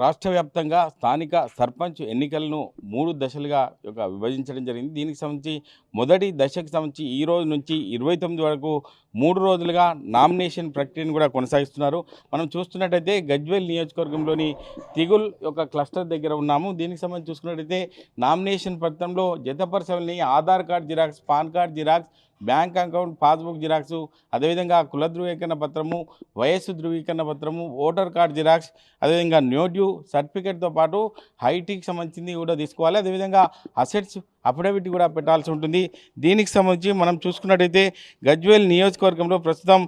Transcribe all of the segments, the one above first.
రాష్ట్ర వ్యాప్తంగా స్థానిక సర్పంచ్ ఎన్నికలను మూడు దశలుగా ఒక విభజించడం జరిగింది. దీనికి సంబంధించి మొదటి దశకు సంబంధించి ఈ రోజు నుంచి ఇరవై తొమ్మిది వరకు మూడు రోజులుగా నామినేషన్ ప్రక్రియను కూడా కొనసాగిస్తున్నారు. మనం చూస్తున్నట్టయితే గజ్వేల్ నియోజకవర్గంలోని తిగుల్ యొక్క క్లస్టర్ దగ్గర ఉన్నాము. దీనికి సంబంధించి చూసుకున్నట్టయితే నామినేషన్ పత్రంలో జతపరసవల్ని Aadhaar card xerox pan card xerox bank account passbook xerox అదేవిధంగా కుల ధృవీకరణ పత్రము వయస్సు ధృవీకరణ పత్రము ఓటర్ కార్డ్ జిరాక్స్ అదేవిధంగా న్యూడ్యూ సర్టిఫికేట్తో పాటు హైటీకి సంబంధించింది కూడా తీసుకోవాలి. అదేవిధంగా అసెట్స్ అఫిడవిట్ కూడా పెట్టాల్సి ఉంటుంది. దీనికి సంబంధించి మనం చూసుకున్నట్టయితే గజ్వేల్ నియోజకవర్గంలో ప్రస్తుతం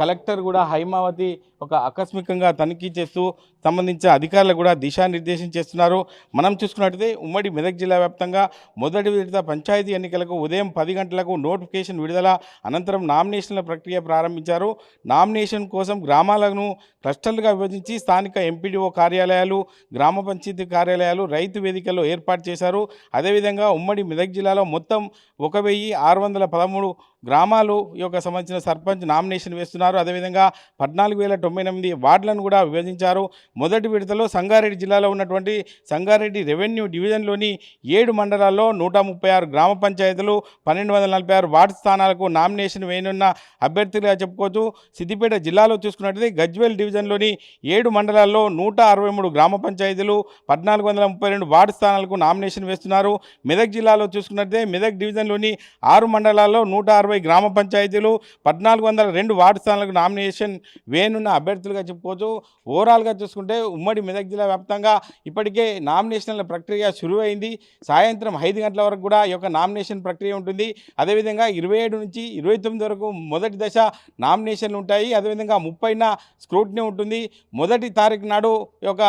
కలెక్టర్ కూడా హైమావతి ఒక ఆకస్మికంగా తనిఖీ చేస్తూ సంబంధించిన అధికారులు కూడా దిశానిర్దేశం చేస్తున్నారు. మనం చూసుకున్నట్టయితే ఉమ్మడి మెదక్ జిల్లా వ్యాప్తంగా మొదటి విడత పంచాయతీ ఎన్నికలకు ఉదయం పది గంటలకు నోటిఫికేషన్ విడుదల అనంతరం నామినేషన్ల ప్రక్రియ ప్రారంభించారు. నామినేషన్ కోసం గ్రామాలను క్లస్టర్లుగా విభజించి స్థానిక ఎంపీడీఓ కార్యాలయాలు గ్రామ పంచాయతీ కార్యాలయాలు రైతు వేదికల్లో ఏర్పాటు చేశారు. అదేవిధంగా ఉమ్మడి మెదక్ జిల్లాలో మొత్తం ఒక వెయ్యి ఆరు వందల పదమూడు గ్రామాలు యొక్క సంబంధించిన సర్పంచ్ నామినేషన్ వేస్తున్నారు. అదేవిధంగా పద్నాలుగు వేల తొంభై ఎనిమిది వార్డులను కూడా విభజించారు. మొదటి విడతలో సంగారెడ్డి జిల్లాలో ఉన్నటువంటి సంగారెడ్డి రెవెన్యూ డివిజన్లోని ఏడు మండలాల్లో నూట ముప్పై ఆరు గ్రామ పంచాయతీలు పన్నెండు వందల నలభై ఆరు వార్డు స్థానాలకు నామినేషన్ వేయనున్న అభ్యర్థులుగా చెప్పుకోవచ్చు. సిద్దిపేట జిల్లాలో చూసుకున్నట్లయితే గజ్వేల్ డివిజన్లోని ఏడు మండలాల్లో నూట అరవై మూడు గ్రామ పంచాయతీలు పద్నాలుగు వందల ముప్పై రెండు వార్డు స్థానాలకు నామినేషన్ వేస్తున్నారు. మెదక్ జిల్లా జిల్లాలో చూసుకున్నట్లయితే మెదక్ డివిజన్లోని ఆరు మండలాల్లో నూట అరవై గ్రామ పంచాయతీలు పద్నాలుగు వందల రెండు వార్డు స్థానాలకు నామినేషన్ వేనున్న అభ్యర్థులుగా చెప్పుకోవచ్చు. ఓవరాల్గా చూసుకుంటే ఉమ్మడి మెదక్ జిల్లా వ్యాప్తంగా ఇప్పటికే నామినేషన్ల ప్రక్రియ అయింది సాయంత్రం ఐదు గంటల వరకు కూడా ఈ యొక్క నామినేషన్ ప్రక్రియ ఉంటుంది. అదేవిధంగా ఇరవై ఏడు నుంచి ఇరవై తొమ్మిది వరకు మొదటి దశ నామినేషన్లు ఉంటాయి. అదేవిధంగా ముప్పైన స్క్రూటినీ ఉంటుంది. మొదటి తారీఖు నాడు ఈ యొక్క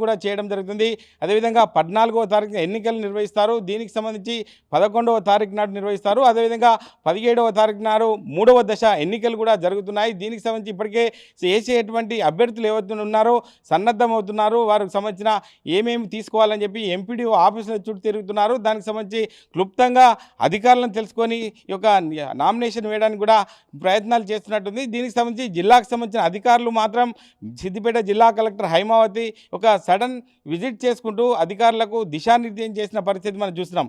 కూడా చేయడం జరుగుతుంది. అదేవిధంగా పద్నాలుగో తారీఖు ఎన్నికలు నిర్వహిస్తారు. దీనికి సంబంధించి పదకొండవ తారీఖు నాడు నిర్వహిస్తారు. అదేవిధంగా పదిహేడవ తారీఖు నాడు మూడవ దశ ఎన్నికలు కూడా జరుగుతున్నాయి. దీనికి సంబంధించి ఇప్పటికే చేసేటువంటి అభ్యర్థులు ఎవరు ఉన్నారో సన్నద్ధమవుతున్నారు. వారికి సంబంధించిన ఏమేమి తీసుకోవాలని చెప్పి ఎంపీడీఓ ఆఫీసుల చుట్టూ తిరుగుతున్నారు. దానికి సంబంధించి క్లుప్తంగా అధికారులను తెలుసుకొని ఈ యొక్క నామినేషన్ వేయడానికి కూడా ప్రయత్నాలు చేస్తున్నట్టుంది. దీనికి సంబంధించి జిల్లాకు సంబంధించిన అధికారులు మాత్రం సిద్దిపేట జిల్లా కలెక్టర్ హైమావతి ఒక సడన్ విజిట్ చేసుకుంటూ అధికారులకు దిశానిర్దేశం చేసిన పరిస్థితి మనం చూస్తున్నాం.